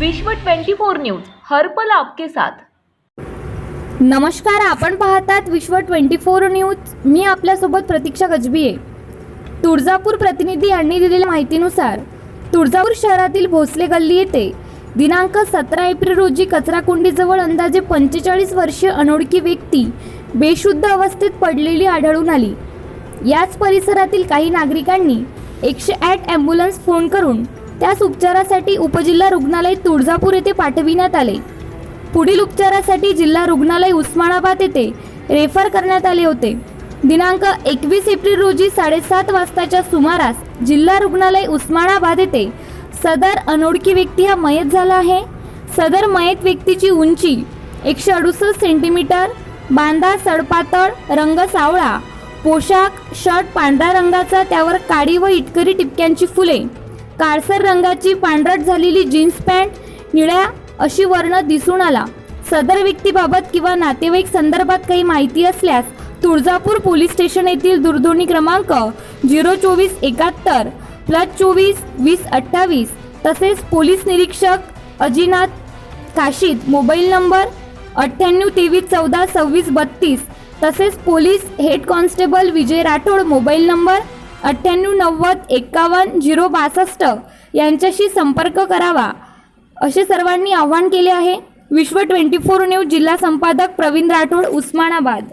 विश्व 24 न्यूज हर्पल आपके साथ. नमस्कार आपण पाहतात विश्व ट्वेंटी फोर न्यूज. मी आपल्यासोबत प्रतीक्षा गजबी आहे तुळजापूर प्रतिनिधी यांनी दिलेल्या माहितीनुसार तुळजापूर शहरातील भोसले गल्ली येथे दिनांक सतरा एप्रिल रोजी कचराकुंडीजवळ अंदाजे पंचेचाळीस वर्षीय अनोळखी व्यक्ती बेशुद्ध अवस्थेत पडलेली आढळून आली. याच परिसरातील काही नागरिकांनी एकशे आठ ॲम्ब्युलन्स फोन करून त्यास उपचारासाठी उपजिल्हा रुग्णालय तुळजापूर येथे पाठविण्यात आले. पुढील उपचारासाठी जिल्हा रुग्णालय उस्मानाबाद येथे रेफर करण्यात आले होते. दिनांक एकवीस एप्रिल रोजी साडेसात वाजताच्या सुमारास जिल्हा रुग्णालय उस्मानाबाद येथे सदर अनोळखी व्यक्ती हा मयत झाला आहे. सदर मयत व्यक्तीची उंची एकशे अडुसष्ट सेंटीमीटर बांधा सडपातळ रंग सावळा पोशाख शर्ट पांढऱ्या रंगाचा त्यावर काळी व इटकरी टिपक्यांची फुले. काळसर रंगाची पांढरट झालेली जीन्स पॅन्ट निळ्या अशी वर्ण दिसून आला. सदर व्यक्तीबाबत किंवा नातेवाईक संदर्भात काही माहिती असल्यास तुळजापूर पोलीस स्टेशन येथील दूरध्वनी क्रमांक झिरो चोवीस एकाहत्तर प्लस चोवीस वीस अठ्ठावीस तसेच पोलीस निरीक्षक अजिनाथ काशीद मोबाईल नंबर अठ्ठ्याण्णव तेवीस चौदा सव्वीस बत्तीस तसेच police head constable Vijay Rathod mobile number अठ्ठ्याण्णव नव्वद एकावन्न झिरो बासष्ट यांच्याशी संपर्क करावा. असे सर्वांनी आवाहन केले आहे. विश्व ट्वेंटी फोर न्यूज जिल्हा संपादक प्रवीण राठोड उस्मानाबाद.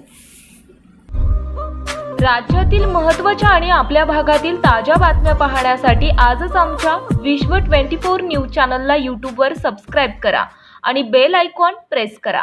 राज्यातील महत्त्वाच्या आणि आपल्या भागातील ताज्या बातम्या पाहण्यासाठी आजच आमच्या विश्व 24 न्यूज चॅनलला यूट्यूबवर सबस्क्राईब करा आणि बेल आयकॉन प्रेस करा.